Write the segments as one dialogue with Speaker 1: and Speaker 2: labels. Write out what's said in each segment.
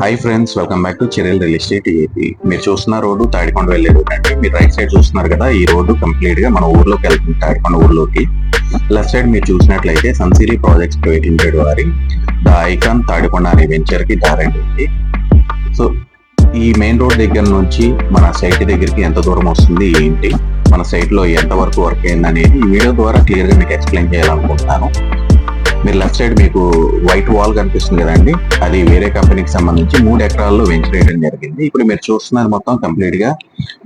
Speaker 1: Hi friends welcome back to చిరెల్ real estate AP మీరు చూస్తున్న road Tadikonda వెళ్ళే రోడ్ అంటే మీరు రైట్ సైడ్ చూస్తున్నారు కదా ఈ రోడ్డు కంప్లీట్గా మన ఊర్లోకి వెళ్తుంది తాడికొండ ఊర్లోకి. లెఫ్ట్ సైడ్ మీరు చూసినట్లయితే సన్సిరీ ప్రాజెక్ట్స్ ప్రైవేట్ లిమిటెడ్ వారి ద ఐకాన్ తాడికొండ అనే వెంచర్కి దారండి ఉంది. సో ఈ మెయిన్ రోడ్ దగ్గర నుంచి మన సైట్ దగ్గరికి ఎంత దూరం వస్తుంది ఏంటి? మన సైట్లో ఎంత వరకు వర్క్ అయింది అనేది ఈ వీడియో ద్వారా క్లియర్గా మీకు ఎక్స్ప్లెయిన్ చేయాలనుకుంటున్నాను. మీరు లెఫ్ట్ సైడ్ మీకు వైట్ వాల్ కనిపిస్తుంది కదండి అది వేరే కంపెనీకి సంబంధించి మూడు ఎకరాల్లో వెంచర్ వేయడం జరిగింది. ఇప్పుడు మీరు చూస్తున్నారు మొత్తం కంప్లీట్గా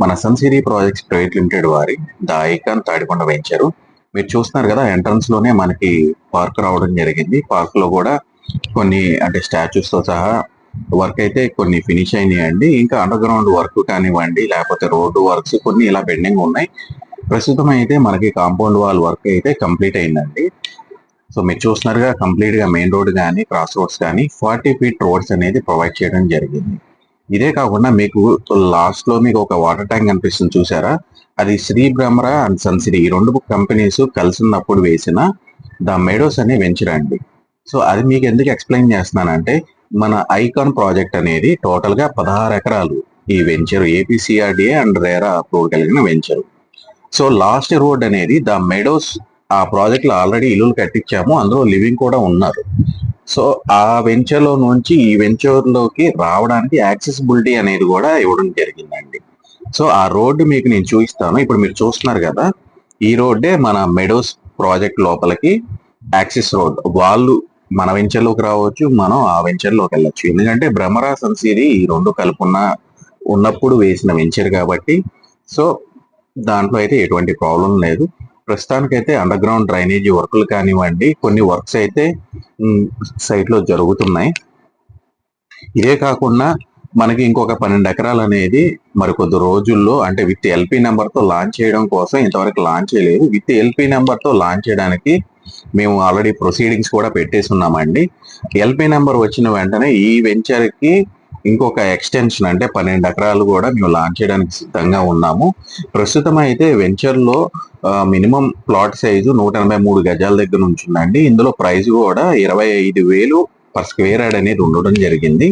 Speaker 1: మన సన్సిరీ ప్రాజెక్ట్స్ ప్రైవేట్ లిమిటెడ్ వారి ద ఐకాన్ తాడికొండ వెంచరు. మీరు చూస్తున్నారు కదా ఎంట్రన్స్లోనే మనకి పార్క్ రావడం జరిగింది. పార్క్లో కూడా కొన్ని అంటే స్టాచ్యూస్తో సహా వర్క్ అయితే కొన్ని ఫినిష్ అయినాయండి. ఇంకా అండర్ గ్రౌండ్ వర్క్ కానివ్వండి లేకపోతే రోడ్డు వర్క్స్ కొన్ని ఇలా పెండింగ్ ఉన్నాయి. ప్రస్తుతం అయితే మనకి కాంపౌండ్ వాల్ వర్క్ అయితే కంప్లీట్ అయిందండి. సో మీరు చూస్తున్నారుగా కంప్లీట్గా మెయిన్ రోడ్ కానీ క్రాస్ రోడ్స్ కానీ ఫార్టీ ఫీట్ రోడ్స్ అనేది ప్రొవైడ్ చేయడం జరిగింది. ఇదే కాకుండా మీకు లాస్ట్లో మీకు ఒక వాటర్ ట్యాంక్ కనిపిస్తుంది చూసారా? అది శ్రీ భ్రమర అండ్ సన్సిరీ ఈ రెండు కంపెనీస్ కలిసినప్పుడు వేసిన ద మెడోస్ అనే వెంచర్ అండి. సో అది మీకు ఎందుకు ఎక్స్ప్లెయిన్ చేస్తున్నానంటే మన ఐకాన్ ప్రాజెక్ట్ అనేది టోటల్గా పదహారు ఎకరాలు ఈ venture APCRDA and RERA approve కలిగిన వెంచర్ సో లాస్ట్ రోడ్ అనేది ద మెడోస్ ఆ ప్రాజెక్ట్లో ఆల్రెడీ ఇల్లులు కట్టించాము అందులో లివింగ్ కూడా ఉన్నారు. సో ఆ వెంచర్లో నుంచి ఈ వెంచర్లోకి రావడానికి యాక్సెసిబిలిటీ అనేది కూడా ఇవ్వడం జరిగిందండి. సో ఆ రోడ్డు మీకు నేను చూపిస్తాను. ఇప్పుడు మీరు చూస్తున్నారు కదా ఈ రోడ్డే మన మెడోస్ ప్రాజెక్ట్ లోపలికి యాక్సిస్ రోడ్. వాళ్ళు మన వెంచర్లోకి రావచ్చు మనం ఆ వెంచర్లోకి వెళ్ళచ్చు. వెళ్ళొచ్చు ఎందుకంటే భ్రమరా సన్సిరీ ఈ రెండు కలుపున్న ఉన్నప్పుడు వేసిన వెంచర్ కాబట్టి. సో దాంట్లో అయితే ఎటువంటి ప్రాబ్లం లేదు. ప్రస్తుతానికైతే అండర్ గ్రౌండ్ డ్రైనేజీ వర్కులు కానివ్వండి కొన్ని వర్క్స్ అయితే సైట్లో జరుగుతున్నాయి. ఇదే కాకుండా మనకి ఇంకొక పన్నెండు ఎకరాలు అనేది మరి కొద్ది రోజుల్లో అంటే విత్ ఎల్పి నెంబర్తో లాంచ్ చేయడం కోసం ఇంతవరకు లాంచ్ చేయలేదు. విత్ ఎల్పి నెంబర్తో లాంచ్ చేయడానికి మేము ఆల్రెడీ ప్రొసీడింగ్స్ కూడా పెట్టేసి ఉన్నామండి ఎల్పి నెంబర్ వచ్చిన వెంటనే ఈ వెంచర్కి ఇంకొక ఎక్స్టెన్షన్ అంటే పన్నెండు ఎకరాలు కూడా మేము లాంచ్ చేయడానికి సిద్ధంగా ఉన్నాము. ప్రస్తుతం అయితే వెంచర్లో మినిమం ప్లాట్ సైజు నూట ఎనభై మూడు గజాల దగ్గర నుంచి ఉందండి. ఇందులో ప్రైస్ కూడా ఇరవై ఐదు వేలు పర్ స్క్వేర్ యార్డ్ అనేది ఉండడం జరిగింది.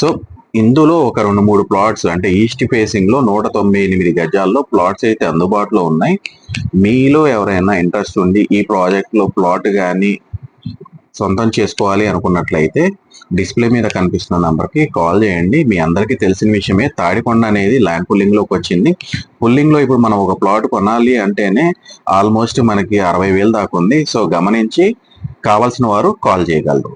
Speaker 1: సో ఇందులో ఒక రెండు మూడు ప్లాట్స్ అంటే ఈస్ట్ ఫేసింగ్లో నూట తొంభై ఎనిమిది గజాల్లో ప్లాట్స్ అయితే అందుబాటులో ఉన్నాయి. మీలో ఎవరైనా ఇంట్రెస్ట్ ఉండి ఈ ప్రాజెక్ట్లో ప్లాట్ కానీ సొంతం చేసుకోవాలి అనుకున్నట్లయితే డిస్ప్లే మీద కనిపిస్తున్న నెంబర్కి కాల్ చేయండి. మీ అందరికీ తెలిసిన విషయమే. తాడికొండ అనేది ల్యాండ్ పుల్లింగ్లోకి వచ్చింది. పుల్లింగ్లో ఇప్పుడు మనం ఒక ప్లాట్ కొనాలి అంటేనే ఆల్మోస్ట్ మనకి అరవై వేలు దాకా ఉంది. సో గమనించి కావాల్సిన వారు కాల్ చేయగలరు.